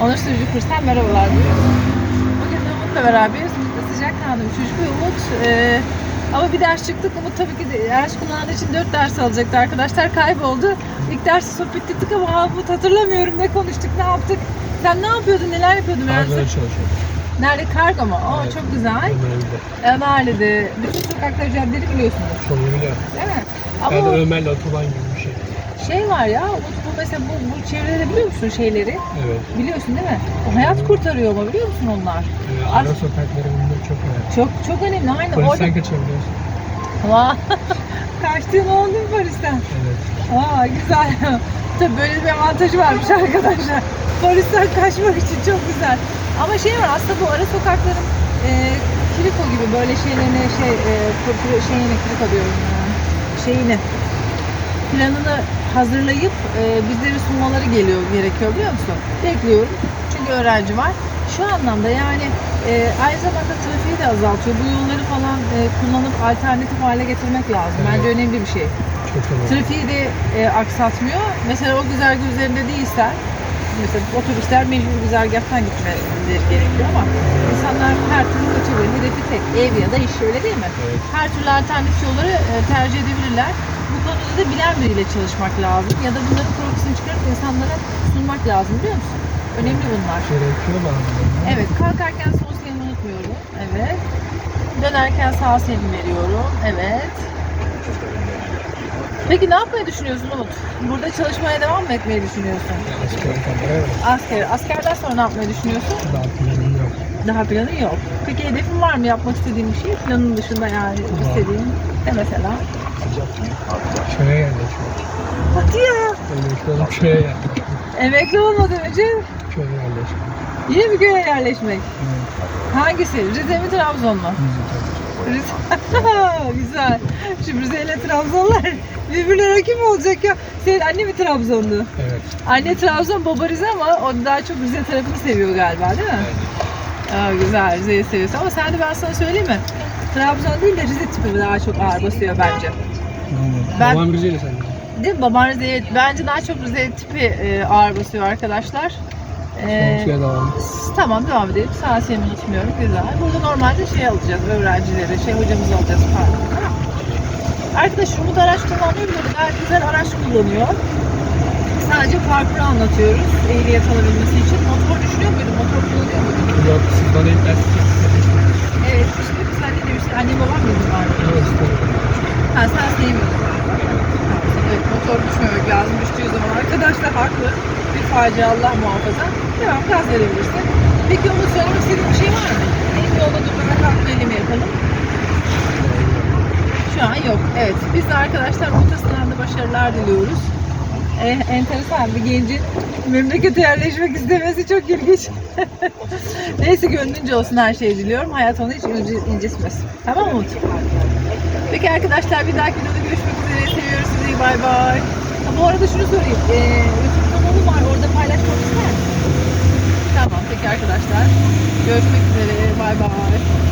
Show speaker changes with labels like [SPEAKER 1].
[SPEAKER 1] Onur Sürücü Kurs'tan merhabalar diyoruz. Bugün de Umut'la beraberiz. Umut da sıcak kanlı bir çocuk ve Umut e, ama bir ders çıktık. Umut tabii ki de ders kullandığı için 4 ders alacaktı arkadaşlar. Kayboldu. İlk dersi sohbet ettik ama "Aa, Umut hatırlamıyorum ne konuştuk ne yaptık. Sen ne yapıyordun neler yapıyordun
[SPEAKER 2] Kargoda
[SPEAKER 1] meğerse?
[SPEAKER 2] çalışıyorum.
[SPEAKER 1] Nerede? Kargo mu? Oo,
[SPEAKER 2] Evet.
[SPEAKER 1] çok güzel.
[SPEAKER 2] Ömer'de.
[SPEAKER 1] Ömerli'de. Bütün sokakları caddeleri biliyorsunuz.
[SPEAKER 2] Çoğunu biliyorum.
[SPEAKER 1] Değil mi? Ama
[SPEAKER 2] Yani
[SPEAKER 1] o
[SPEAKER 2] Ömer'le otoban gibi bir şey.
[SPEAKER 1] Şey var ya, bu mesela bu, bu çevrede biliyor musun şeyleri?
[SPEAKER 2] Evet.
[SPEAKER 1] Biliyorsun değil mi? O hayat kurtarıyor ama biliyor musun onlar?
[SPEAKER 2] Ee,
[SPEAKER 1] Ar-
[SPEAKER 2] ara sokakları bunlar çok önemli.
[SPEAKER 1] Çok çok önemli. Aynen orada.
[SPEAKER 2] Polisten kaçabiliyorsun.
[SPEAKER 1] Vay. Kaçtığın oldu mu Paris'ten?
[SPEAKER 2] Evet.
[SPEAKER 1] Aa güzel. Tabii böyle bir avantajı varmış arkadaşlar. Paris'ten kaçmak için çok güzel. Ama şey var aslında bu ara sokakların e, kiriko gibi böyle şeylerini şey e, pro- pro- şeyini kiriko diyorum ya. Şeyini planını hazırlayıp e, bizlere sunmaları geliyor gerekiyor biliyor musun? Bekliyorum. Çünkü öğrenci var. Şu anlamda yani e, aynı zamanda trafiği de azaltıyor. Bu yolları falan e, kullanıp alternatif hale getirmek lazım. Bence önemli bir şey.
[SPEAKER 2] Çok önemli.
[SPEAKER 1] Trafiği de e, aksatmıyor. Mesela o güzergah üzerinde değilsen mesela otobüsler mecbur güzergahtan gitmeleri gerekiyor ama insanlar her türlü kaçabilir. Hedefi tek. Ev ya da iş öyle değil mi?
[SPEAKER 2] Evet.
[SPEAKER 1] Her türlü alternatif yolları e, tercih edebilirler. Bu konuda da bilen biriyle çalışmak lazım. Ya da bunların profesini çıkarıp insanlara sunmak lazım biliyor musun? Önemli bunlar.
[SPEAKER 2] Gerekiyor bazen.
[SPEAKER 1] Evet, kalkarken sol selim unutmuyorum. Evet. Dönerken sağ selim veriyorum. Evet. Peki ne yapmayı düşünüyorsun Umut? Burada çalışmaya devam mı etmeyi düşünüyorsun?
[SPEAKER 2] Asker
[SPEAKER 1] askerden sonra ne yapmayı düşünüyorsun?
[SPEAKER 2] Daha planım yok.
[SPEAKER 1] Daha planın yok. Peki hedefin var mı yapmak istediğin bir şey? Planın dışında yani istediğin de mesela.
[SPEAKER 2] Köye yerleşmek.
[SPEAKER 1] Hadi ya.
[SPEAKER 2] Emekli olup köye yerleşmek.
[SPEAKER 1] Emekli olmadan önce
[SPEAKER 2] Köye yerleşmek.
[SPEAKER 1] yine bir köye yerleşmek.
[SPEAKER 2] Evet.
[SPEAKER 1] Hangisi? Rize mi Trabzon mu? Rize. Güzel. Şimdi Rize ile Trabzonlar birbirine rakip olacak ya. Senin anne mi Trabzonlu?
[SPEAKER 2] Evet.
[SPEAKER 1] Anne Trabzon, baba Rize ama o daha çok Rize tarafını seviyor galiba değil mi? Aa, güzel, Rize'yi seviyorsun. Ama sen de ben sana söyleyeyim mi? Trabzon değil de Rize tipi daha çok ağır basıyor bence. Ben-
[SPEAKER 2] Babam Rize'li sen de.
[SPEAKER 1] Değil mi? Baban Rize'ye, bence daha çok Rize tipi e, ağır basıyor arkadaşlar. Ee,
[SPEAKER 2] devam.
[SPEAKER 1] tamam devam edelim. Sağ seni unutmuyorum. Güzel. Burada normalde şey alacağız öğrencileri, şey hocamızı alacağız pardon. Arkadaş Umut araç kullanmıyor bile gayet güzel araç kullanıyor. Sadece parkuru anlatıyoruz ehliyet alabilmesi için. Motor düşünüyor muydun? Motor kullanıyor muydun?
[SPEAKER 2] Yok siz bana ilk
[SPEAKER 1] Evet işte sen ne demiştin? Annem babam mıydı var? Ha sen. Tamam, Evet motor düşmemek lazım. Düştüğü zaman arkadaşlar haklı. Bir facia Allah muhafaza. Devam gaz verebilirsin. Peki onu söylemek istediğin bir şey var mı? En yolda durmana kalkmayla mı yapalım? Şu an yok. Evet. Biz de arkadaşlar orta sınavda başarılar diliyoruz. Ee, enteresan bir gencin memlekete yerleşmek istemesi çok ilginç. Neyse gönlünce olsun her şeyi diliyorum. Hayat onu hiç incitmesin. Tamam mı Umut? Peki arkadaşlar bir dahaki videoda görüşmek üzere. Seviyoruz sizi. Bay bay. Bu arada şunu sorayım. Ee, YouTube kanalı var. Orada paylaşmak ister misin? Tamam. Peki arkadaşlar. Görüşmek üzere. Bay bay.